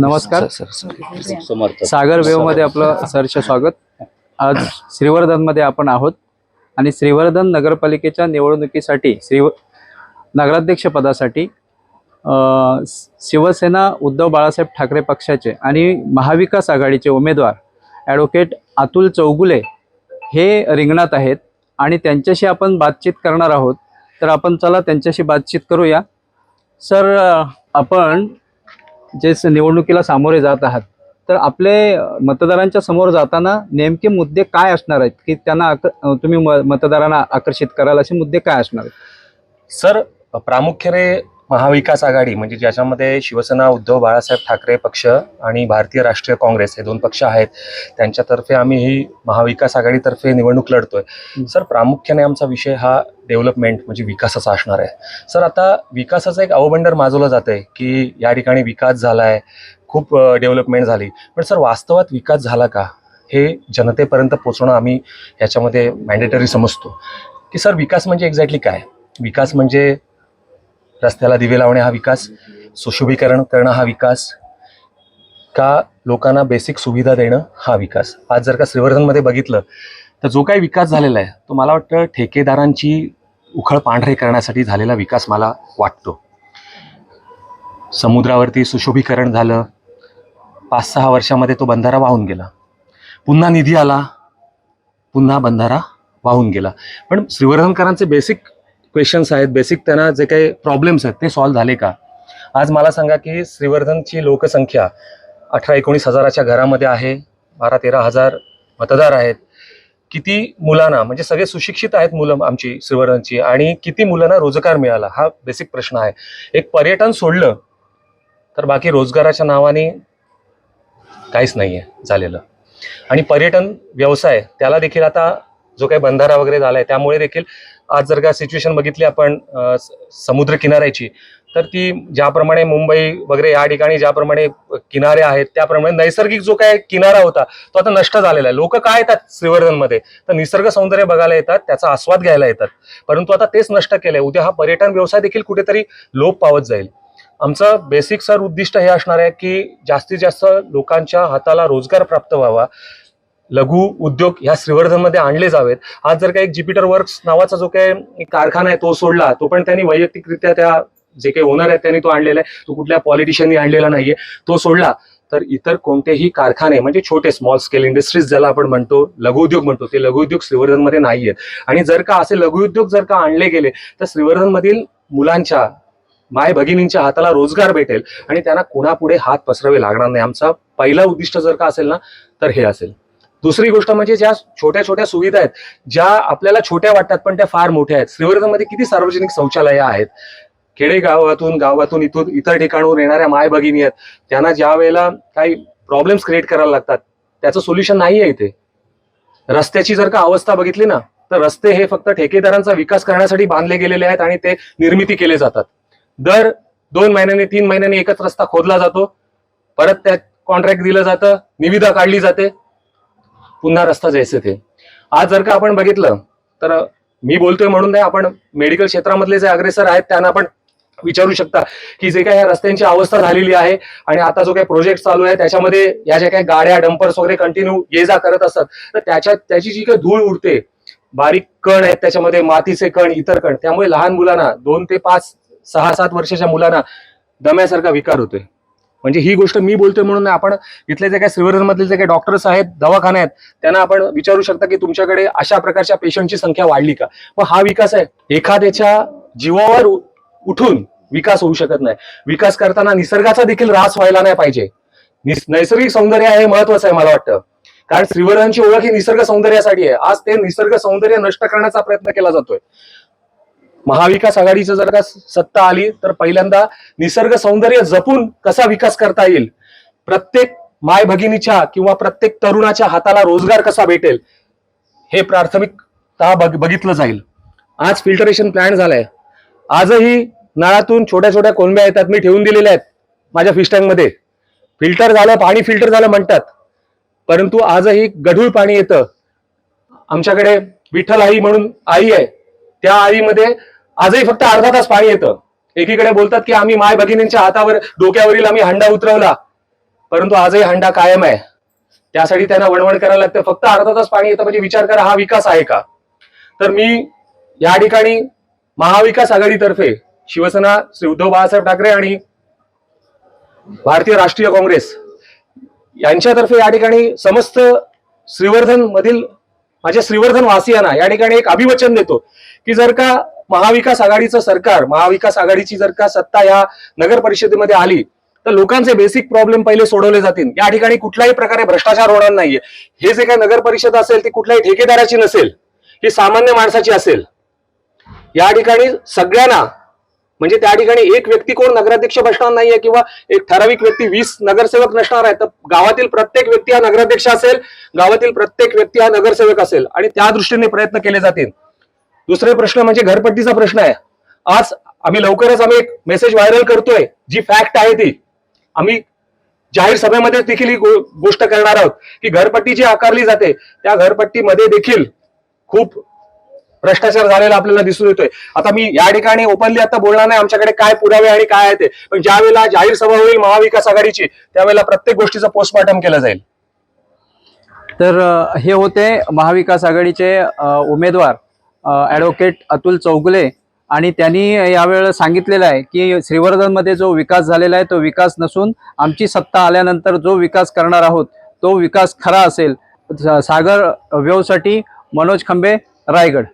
नमस्कार. सागर वेवमध्ये आपलं सहर्ष स्वागत. आज श्रीवर्धनमध्ये आपण आहोत आणि श्रीवर्धन नगरपालिकेच्या निवडणुकीसाठी श्री नगराध्यक्ष पदासाठी शिवसेना उद्धव बाळासाहेब ठाकरे पक्षाचे आणि महाविकास आघाडीचे उमेदवार ॲडव्होकेट अतुल चौगुले हे रिंगणात आहेत आणि त्यांच्याशी आपण बातचीत करणार आहोत. तर आपण चला त्यांच्याशी बातचीत करूया. सर आपण जे स- निवडणुकीला सामोरे जात आहात तर आपले मतदारांच्या समोर जाताना नेमके मुद्दे काय असणार आहेत? की त्यांना आक- तुम्ही म- मतदारांना आकर्षित कराल असे मुद्दे काय असणार आहेत? सर प्रामुख्याने महाविकास आघाडी म्हणजे ज्याच्यामध्ये शिवसेना उद्धव बाळासाहेब ठाकरे पक्ष आणि भारतीय राष्ट्रीय काँग्रेस हे दोन पक्ष आहेत त्यांच्यातर्फे आम्ही ही महाविकास आघाडीतर्फे निवडणूक लढतोय. सर प्रामुख्याने आमचा विषय हा डेव्हलपमेंट म्हणजे विकासाचा असणार आहे. सर आता विकासाचं एक अवबंडर माजवलं जात आहे की या ठिकाणी विकास झालाय खूप डेव्हलपमेंट झाली. पण सर वास्तवात विकास झाला का? हे जनतेपर्यंत पोचवणं आम्ही याच्यामध्ये मॅन्डेटरी समजतो. की सर विकास म्हणजे एक्झॅक्टली काय? विकास म्हणजे रस्त्याला दिवे लावणे हा विकास सुशोभीकरण करणं हा विकास का लोकांना बेसिक सुविधा देणं हा विकास. आज जर का श्रीवर्धनमध्ये बघितलं तर जो काही विकास झालेला आहे तो मला वाटतं ठेकेदारांची उखळ पांढरे करण्यासाठी झालेला विकास मला वाटतो. समुद्रावरती सुशोभीकरण झालं पाच सहा वर्षामध्ये तो बंधारा वाहून गेला. पुन्हा निधी आला पुन्हा बंधारा वाहून गेला. पण श्रीवर्धनकरांचे बेसिक क्वेश्चन्स आहेत. बेसिक त्यांना जे काही प्रॉब्लेम्स आहेत ते सॉल्व्ह झाले का? आज मला सांगा की श्रीवर्धनची लोकसंख्या अठरा एकोणीस हजाराच्या घरामध्ये आहे. बारा तेरा हजार मतदार आहेत. किती मुलांना म्हणजे सगळे सुशिक्षित आहेत मुलं आमची श्रीवर्धनची आणि किती मुलांना रोजगार मिळाला? हा बेसिक प्रश्न आहे. एक पर्यटन सोडलं तर बाकी रोजगाराच्या नावाने काहीच नाही आहे झालेलं. आणि पर्यटन व्यवसाय त्याला देखील आता जो काही बंधारा वगैरे झालाय त्यामुळे देखील आज जर का सिच्युएशन बघितली आपण समुद्र किनाऱ्याची तर ती ज्याप्रमाणे मुंबई वगैरे या ठिकाणी ज्याप्रमाणे किनारे आहेत त्याप्रमाणे नैसर्गिक जो काय किनारा होता तो आता नष्ट झालेला आहे. लोक काय येतात श्रीवर्धनमध्ये? तर निसर्ग सौंदर्य बघायला येतात त्याचा आस्वाद घ्यायला येतात. परंतु आता तेच नष्ट केलंय. उद्या हा पर्यटन व्यवसाय देखील कुठेतरी लोप पावत जाईल. आमचं बेसिक सर उद्दिष्ट हे असणार आहे की जास्तीत जास्त लोकांच्या हाताला रोजगार प्राप्त व्हावा. लघु उद्योग ह्या श्रीवर्धनमध्ये आणले जावेत. आज जर का एक ज्युपिटर वर्क्स नावाचा जो काही कारखाना आहे तो सोडला तो पण त्यांनी वैयक्तिकरित्या त्या जे काही ओनर आहेत त्यांनी तो आणलेला आहे. तो कुठल्या पॉलिटिशियननी आणलेला नाहीये. तो सोडला. तर इतर कोणतेही कारखाने म्हणजे छोटे स्मॉल स्केल इंडस्ट्रीज ज्याला आपण म्हणतो लघुउद्योग म्हणतो ते लघुउद्योग श्रीवर्धनमध्ये नाहीयेत. आणि जर का असे लघुउद्योग जर का आणले गेले तर श्रीवर्धनमधील मुलांच्या माय भगिनींच्या हाताला रोजगार भेटेल आणि त्यांना कुणापुढे हात पसरावे लागणार नाही. आमचा पहिला उद्दिष्ट जर का असेल ना तर हे असेल. दुसरी गोष्ट म्हणजे ज्या छोट्या छोट्या सुविधा आहेत ज्या आपल्याला छोट्या वाटतात पण त्या फार मोठ्या आहेत. श्रीवर्धनमध्ये किती सार्वजनिक शौचालय आहेत? खेडेगावातून गावातून इथून इतर ठिकाणून येणाऱ्या माय भगिनी आहेत. त्यांना ज्या वेळेला काही प्रॉब्लेम्स क्रिएट करायला लागतात त्याचं सोल्युशन नाही आहे इथे. रस्त्याची जर का अवस्था बघितली ना तर रस्ते हे फक्त ठेकेदारांचा विकास करण्यासाठी बांधले गेलेले आहेत आणि ते निर्मिती केले जातात. दर दोन महिन्याने तीन महिन्याने एकच रस्ता खोदला जातो. परत त्यात कॉन्ट्रॅक्ट दिलं जातं निविदा काढली जाते. पुन्हा रस्ता जैसे ते. आज जर का आपण बघितलं तर मी बोलतोय म्हणून नाही आपण मेडिकल क्षेत्रामधले जे अग्रेसर आहेत त्यांना आपण विचारू शकता की जे काही या रस्त्यांची अवस्था झालेली आहे आणि आता जो काही प्रोजेक्ट चालू आहे त्याच्यामध्ये या ज्या काही गाड्या डंपर्स वगैरे कंटिन्यू ये जा करत असतात तर त्याच्या त्याची जी काही धूळ उडते बारीक कण आहेत त्याच्यामध्ये मातीचे कण इतर कण त्यामुळे लहान मुलांना दोन ते पाच सहा सात वर्षाच्या मुलांना दम्यासारखा विकार होतोय. म्हणजे ही गोष्ट मी बोलतोय म्हणून आपण इथले जे काही श्रीवर्धन मधले जे काही डॉक्टर्स आहेत दवाखाने आहेत त्यांना आपण विचारू शकता की तुमच्याकडे अशा प्रकारच्या पेशंटची संख्या वाढली का? मग हा विकास आहे. एखाद्याच्या जीवावर उठून विकास होऊ शकत नाही. विकास करताना निसर्गाचा देखील ऱ्हास व्हायला नाही पाहिजे. नैसर्गिक सौंदर्य हे महत्वाचं आहे मला वाटतं. कारण श्रीवर्धनची ओळख ही निसर्ग सौंदर्यासाठी आहे. आज ते निसर्ग सौंदर्य नष्ट करण्याचा प्रयत्न केला जातोय. महाविकास आघाडीचं जर का सत्ता आली तर पहिल्यांदा निसर्ग सौंदर्य जपून कसा विकास करता येईल? प्रत्येक माय भगिनीच्या किंवा प्रत्येक तरुणाच्या हाताला रोजगार कसा भेटेल? हे प्राथमिकता बघितलं जाईल. आज फिल्टरेशन प्लॅन झालाय. आजही नळातून छोट्या छोट्या कोलंब्या येतात मी ठेवून दिलेल्या आहेत माझ्या फिश टँकमध्ये फिल्टर झालं पाणी फिल्टर झालं म्हणतात. परंतु आजही गढूळ पाणी येतं. आमच्याकडे विठ्ठल आई म्हणून आई आहे. त्या आईमध्ये आजही फक्त अर्धा तास पाणी येतं. एकीकडे बोलतात की आम्ही माय भगिनींच्या हातावर डोक्यावरील आम्ही हंडा उतरवला. परंतु आजही हंडा कायम आहे. त्यासाठी त्यांना वणवण करायला लागतं. फक्त अर्धा तास पाणी येतं म्हणजे विचार करा हा विकास आहे का? तर मी या ठिकाणी महाविकास आघाडीतर्फे शिवसेना श्री उद्धव बाळासाहेब ठाकरे आणि भारतीय राष्ट्रीय काँग्रेस यांच्यातर्फे या ठिकाणी समस्त श्रीवर्धन मधील माझ्या श्रीवर्धन वासियांना या ठिकाणी एक अभिवचन देतो की जर का महाविकास आघाडीचं सरकार महाविकास आघाडीची जर का सत्ता या नगर परिषदेमध्ये आली तर लोकांचे बेसिक प्रॉब्लेम पहिले सोडवले जातील. या ठिकाणी कुठल्याही प्रकारे भ्रष्टाचार होणार नाहीये. हे जे काही नगर परिषद असेल ती कुठल्याही ठेकेदाराची नसेल ही सामान्य माणसाची असेल. या ठिकाणी सगळ्यांना म्हणजे त्या ठिकाणी एक व्यक्ती कोण नगराध्यक्ष बसणार नाहीये किंवा एक ठराविक व्यक्ती वीस नगरसेवक नसणार आहे तर गावातील प्रत्येक व्यक्ती हा नगराध्यक्ष असेल गावातील प्रत्येक व्यक्ती हा नगरसेवक असेल. आणि त्या दृष्टीने प्रयत्न केले जातील. दुसरे प्रश्न म्हणजे घरपट्टीचा प्रश्न आहे. आज आम्ही लवकरच आम्ही एक मेसेज व्हायरल करतोय जी फॅक्ट आहे ती. आम्ही जाहीर सभेमध्ये देखील ही गो- गोष्ट करणार आहोत की घरपट्टी जी आकारली जाते त्या घरपट्टीमध्ये देखील खूप भ्रष्टाचार झालेला आपल्याला दिसून येतोय. आता मी या ठिकाणी ओपनली आता बोलणार नाही आमच्याकडे काय पुरावे आणि काय आहे ते. पण ज्या वेळेला जाहीर सभा होईल महाविकास आघाडीची त्यावेळेला प्रत्येक गोष्टीचं पोस्टमॉर्टम केलं जाईल. तर हे होते महाविकास आघाडीचे उमेदवार. ॲडव्होकेट अतुल चौगुले आणि त्यांनी यावेळेला सांगितलेलं आहे की श्रीवर्धनमध्ये जो विकास झालेला आहे तो विकास नसून आमची सत्ता आल्यानंतर जो विकास करणार आहोत तो विकास खरा असेल. सागर व्यवसाठी मनोज खंबे रायगड.